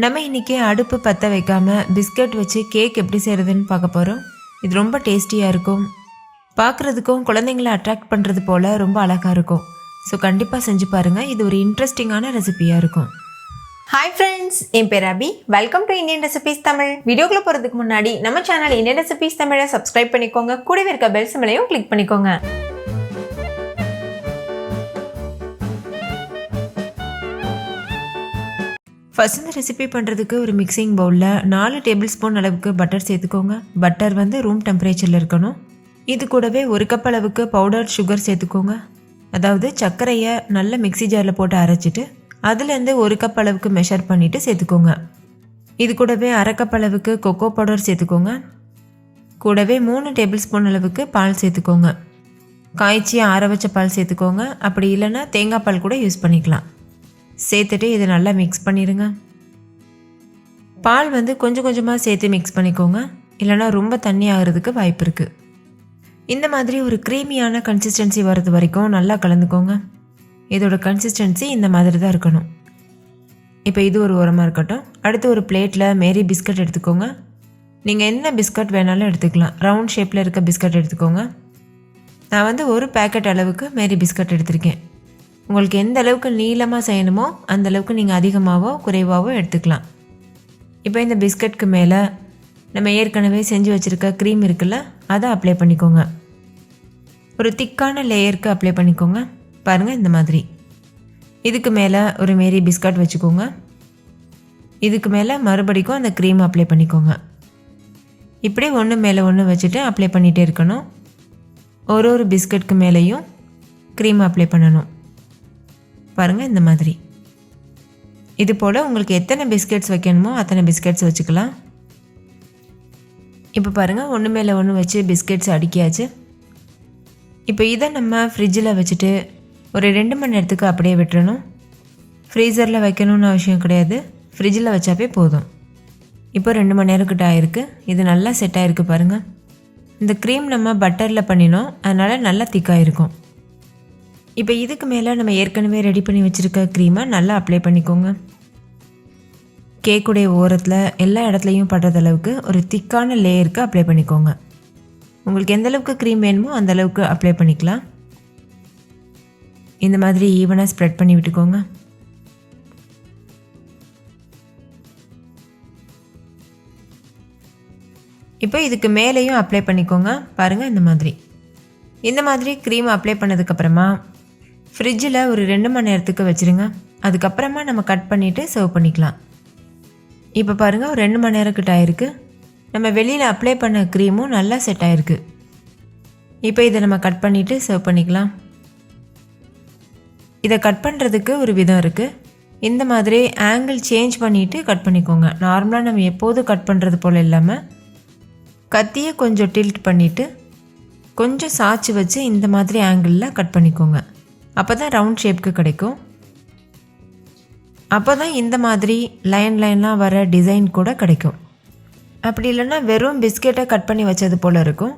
நம்ம இன்றைக்கி அடுப்பு பற்ற வைக்காமல் பிஸ்கட் வச்சு கேக் எப்படி செய்கிறதுன்னு பார்க்க போகிறோம் இது ரொம்ப டேஸ்டியாக இருக்கும். பார்க்குறதுக்கும் குழந்தைங்கள அட்ராக்ட் பண்ணுறது போல் ரொம்ப அழகாக இருக்கும். ஸோ கண்டிப்பாக செஞ்சு பாருங்கள் இது ஒரு இன்ட்ரெஸ்டிங்கான ரெசிபியாக இருக்கும். ஹாய் ஃப்ரெண்ட்ஸ் என் பேர் Abhi welcome to Indian recipes Tamil வீடியோக்குள்ள போகிறதுக்கு முன்னாடி நம்ம சேனல் இந்தியன் ரெசிபிஸ் தமிழை சப்ஸ்கிரைப் பண்ணிக்கோங்க. கூடவே இருக்க பெல் சிமலையும் கிளிக் பண்ணிக்கோங்க. ஃபர்ஸ்ட் இந்த ரெசிபி பண்ணுறதுக்கு ஒரு மிக்சிங் பவுலில் நாலு டேபிள் ஸ்பூன் அளவுக்கு பட்டர் சேர்த்துக்கோங்க. பட்டர் வந்து ரூம் டெம்பரேச்சரில் இருக்கணும். இது கூடவே ஒரு கப் அளவுக்கு பவுடர் சுகர் சேர்த்துக்கோங்க. அதாவது சர்க்கரையை நல்ல மிக்ஸி ஜாரில் போட்டு அரைச்சிட்டு அதுலேருந்து ஒரு கப் அளவுக்கு மெஷர் பண்ணிவிட்டு சேர்த்துக்கோங்க. இது கூடவே அரை கப் அளவுக்கு கொக்கோ பவுடர் சேர்த்துக்கோங்க. கூடவே மூணு டேபிள் ஸ்பூன் அளவுக்கு பால் சேர்த்துக்கோங்க. காய்ச்சி ஆற வச்ச பால் சேர்த்துக்கோங்க. அப்படி இல்லைன்னா தேங்காய் பால் கூட யூஸ் பண்ணிக்கலாம். சேர்த்துட்டு இதை நல்லா மிக்ஸ் பண்ணிடுங்க பால் வந்து கொஞ்சம் கொஞ்சமாக சேர்த்து மிக்ஸ் பண்ணிக்கோங்க. இல்லைன்னா ரொம்ப தண்ணி ஆகிறதுக்கு வாய்ப்பு இருக்குது இந்த மாதிரி ஒரு க்ரீமியான கன்சிஸ்டன்சி வர்றது வரைக்கும் நல்லா கலந்துக்கோங்க. இதோட கன்சிஸ்டன்சி இந்த மாதிரி தான் இருக்கணும். இப்போ இது ஒரு உரமாக இருக்கட்டும். அடுத்து ஒரு பிளேட்டில் மேரி பிஸ்கட் எடுத்துக்கோங்க. நீங்கள் என்ன பிஸ்கட் வேணாலும் எடுத்துக்கலாம். ரவுண்ட் ஷேப்பில் இருக்க பிஸ்கட் எடுத்துக்கோங்க. நான் வந்து ஒரு பேக்கெட் அளவுக்கு மேரி பிஸ்கட் எடுத்திருக்கேன். உங்களுக்கு எந்த அளவுக்கு நீளமாக செய்யணுமோ அந்த அளவுக்கு நீங்கள் அதிகமாகவோ குறைவாகவோ எடுத்துக்கலாம். இப்போ இந்த பிஸ்கட்க்கு மேலே நம்ம ஏற்கனவே செஞ்சு வச்சுருக்க க்ரீம் இருக்குல்ல அதை அப்ளை பண்ணிக்கோங்க. ஒரு திக்கான லேயருக்கு அப்ளை பண்ணிக்கோங்க. பாருங்கள் இந்த மாதிரி. இதுக்கு மேலே ஒரு மாரி பிஸ்கட் வச்சுக்கோங்க. இதுக்கு மேலே மறுபடிக்கும் அந்த க்ரீம் அப்ளை பண்ணிக்கோங்க. இப்படி ஒன்று மேலே ஒன்று வச்சுட்டு அப்ளை பண்ணிகிட்டே இருக்கணும். ஒரு ஒரு பிஸ்கட்க்கு மேலேயும் க்ரீம் அப்ளை பண்ணணும். பாருங்கள் இந்த மாதிரி. இது போல் உங்களுக்கு எத்தனை பிஸ்கெட்ஸ் வைக்கணுமோ அத்தனை பிஸ்கெட்ஸ் வச்சுக்கலாம். இப்போ பாருங்கள் ஒன்று மேலே ஒன்று வச்சு பிஸ்கெட்ஸ் அடுக்கியாச்சு. இப்போ இதை நம்ம ஃப்ரிட்ஜில் வச்சுட்டு ஒரு ரெண்டு மணி நேரத்துக்கு அப்படியே விட்டுறணும். ஃப்ரீசரில் வைக்கணும்னு அவசியம் கிடையாது. ஃப்ரிட்ஜில் வச்சாப்பே போதும். இப்போ ரெண்டு மணி நேரம் கிட்ட ஆயிருக்கு. இது நல்லா செட் ஆகிருக்கு பாருங்கள் இந்த க்ரீம் நம்ம பட்டரில் பண்ணினோம். அதனால் நல்லா திக்காக இருக்கும் இப்போ இதுக்கு மேலே நம்ம ஏற்கனவே ரெடி பண்ணி வச்சுருக்க க்ரீமை நல்லா அப்ளை பண்ணிக்கோங்க. கேக்குடைய ஓரத்தில் எல்லா இடத்துலையும் படுறது அளவுக்கு ஒரு திக்கான லேயருக்கு அப்ளை பண்ணிக்கோங்க. உங்களுக்கு எந்த அளவுக்கு க்ரீம் வேணுமோ அந்த அளவுக்கு அப்ளை பண்ணிக்கலாம். இந்த மாதிரி ஈவனாக ஸ்ப்ரெட் பண்ணி விட்டுக்கோங்க. இப்போ இதுக்கு மேலேயும் அப்ளை பண்ணிக்கோங்க. பாருங்கள் இந்த மாதிரி. இந்த மாதிரி க்ரீம் அப்ளை பண்ணதுக்கப்புறமா ஃப்ரிட்ஜில் ஒரு ரெண்டு மணி நேரத்துக்கு வச்சுருங்க. அதுக்கப்புறமா நம்ம கட் பண்ணிவிட்டு சர்வ் பண்ணிக்கலாம். இப்போ பாருங்கள் ஒரு ரெண்டு மணி நேரம் கிட்ட ஆயிருக்கு. நம்ம வெளியில் அப்ளை பண்ண க்ரீமும் நல்லா செட் ஆயிருக்கு. இப்போ இதை நம்ம கட் பண்ணிவிட்டு சர்வ் பண்ணிக்கலாம். இதை கட் பண்ணுறதுக்கு ஒரு விதம் இருக்குது இந்த மாதிரி ஆங்கிள் சேஞ்ச் பண்ணிவிட்டு கட் பண்ணிக்கோங்க. நார்மலாக நம்ம எப்போதும் கட் பண்ணுறது போல் இல்லாமல் கத்தியை கொஞ்சம் டில்ட் பண்ணிவிட்டு கொஞ்சம் சாய்ச்சி வச்சு இந்த மாதிரி ஆங்கிளில் கட் பண்ணிக்கோங்க. அப்போ தான் ரவுண்ட் ஷேப்க்கு கிடைக்கும். அப்போ தான் இந்த மாதிரி லைன் லைன்லாம் வர டிசைன் கூட கிடைக்கும். அப்படி இல்லைன்னா வெறும் பிஸ்கெட்டை கட் பண்ணி வச்சது போல் இருக்கும்.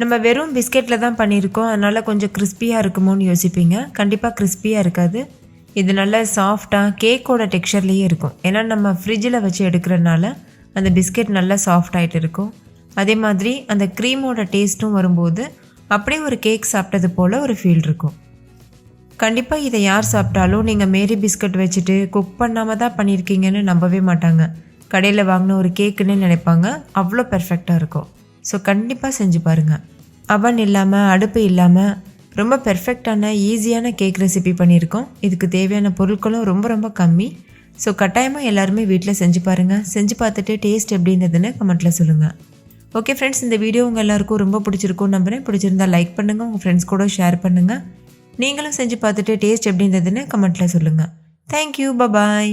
நம்ம வெறும் பிஸ்கெட்டில் தான் பண்ணியிருக்கோம். அதனால் கொஞ்சம் கிறிஸ்பியாக இருக்குமோன்னு யோசிப்பீங்க. கண்டிப்பாக கிறிஸ்பியாக இருக்காது. இது நல்ல சாஃப்டாக கேக்கோட டெக்ஸ்சர்லேயே இருக்கும். ஏன்னா நம்ம ஃப்ரிட்ஜில் வச்சு எடுக்கிறனால அந்த பிஸ்கெட் நல்லா சாஃப்ட் ஆகிட்டு இருக்கும். அதே மாதிரி அந்த க்ரீமோட டேஸ்ட்டும் வரும்போது அப்படியே ஒரு கேக் சாப்பிட்டது போல் ஒரு ஃபீல் இருக்கும். கண்டிப்பாக இதை யார் சாப்பிட்டாலும் நீங்கள் மேரி பிஸ்கட் வச்சுட்டு குக் பண்ணாமல் தான் பண்ணியிருக்கீங்கன்னு நம்பவே மாட்டாங்க. கடையில் வாங்கின ஒரு கேக்குன்னு நினைப்பாங்க. அவ்வளோ பெர்ஃபெக்டாக இருக்கும். ஸோ கண்டிப்பாக செஞ்சு பாருங்கள் அவன் இல்லாமல் அடுப்பு இல்லாமல் ரொம்ப பெர்ஃபெக்டான ஈஸியான கேக் ரெசிபி பண்ணியிருக்கோம். இதுக்கு தேவையான பொருட்களும் ரொம்ப ரொம்ப கம்மி. ஸோ கட்டாயமாக எல்லாருமே வீட்டில் செஞ்சு பாருங்கள் செஞ்சு பார்த்துட்டு டேஸ்ட் எப்படின்றதுன்னு கமெண்ட்டில் சொல்லுங்கள் ஓகே ஃப்ரெண்ட்ஸ் இந்த வீடியோ உங்கள் எல்லாருக்கும் ரொம்ப பிடிச்சிருக்கும் நம்புகிறேன் பிடிச்சிருந்தா லைக் பண்ணுங்கள் உங்கள் ஃப்ரெண்ட்ஸ் கூட ஷேர் பண்ணுங்கள் நீங்களும் செஞ்சு பார்த்துட்டு டேஸ்ட் எப்படி இருந்ததுன்னு கமெண்ட்டில் சொல்லுங்கள் தேங்க்யூ பபாய்